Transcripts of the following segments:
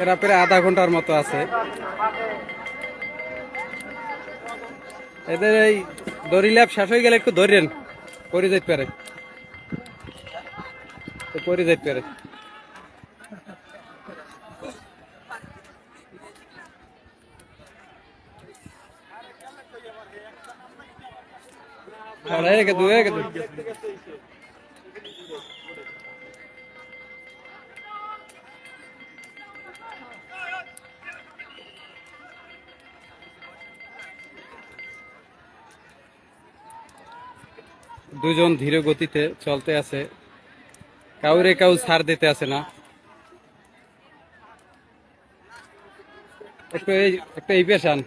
এরা প্রায় আধা ঘণ্টার মতো আছে। এদের এই দড়ি ল্যাব শেষ হয়ে গেলে একটু ধরেন পরে যেতে পারে পরে যেতে পারে দুয়ে দুজন ধীর গতিতে চলতে আছে। কাউরে কাউ ছাড় দিতে আছে না। একটু এই একটু এই পেশান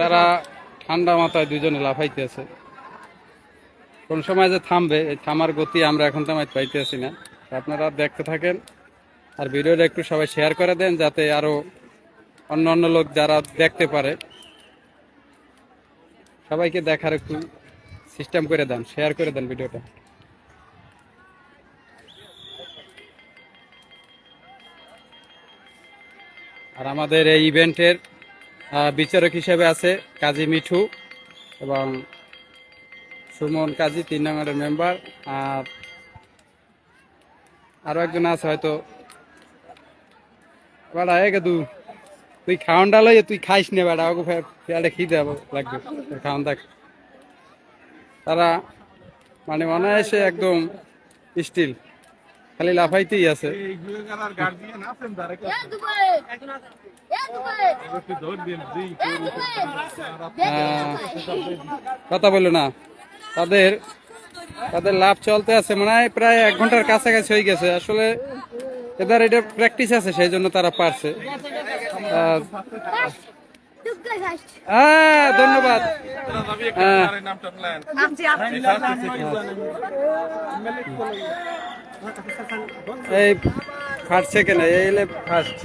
তারা ঠান্ডা মাথায় দুজনে লাফাইতে আছে। কোন সময় যে থামবে, এই থামার গতি আমরা এখন থামাইতে পাইতেছি না। আপনারা দেখতে থাকেন। আর ভিডিওটা একটু সবাই শেয়ার করে দেন যাতে আরও অন্য অন্য লোক যারা দেখতে পারে। সবাইকে দেখার একটু সিস্টেম করে দেন শেয়ার করে দেন ভিডিওটা। আর আমাদের এই ইভেন্টের বিচারক হিসেবে আছে কাজী মিঠু এবং সুমন কাজী, তিন নম্বরের মেম্বার আর আরও একজন আছে হয়তো বেড়া এ দু তুই খাওয়ান ডাল তুই খাইস নে বেড়া ওকে ফেয়ারে খিদে লাগবে খাওয়ান দেখ। তারা মানে অনায়াসে একদম স্টিল খালি লাফাইতেই আছে। আহ, কথা বলল না। তাদের তাদের লাভ চলতে আছে মনে হয় প্রায় এক ঘণ্টার কাছাকাছি হয়ে গেছে। আসলে এদের এটা প্র্যাকটিস আছে, সেই জন্য তারা পারছে। হ্যাঁ ধন্যবাদ। হ্যাঁ। এই ফার্স্ট সেকেন্ড এই ফার্স্ট।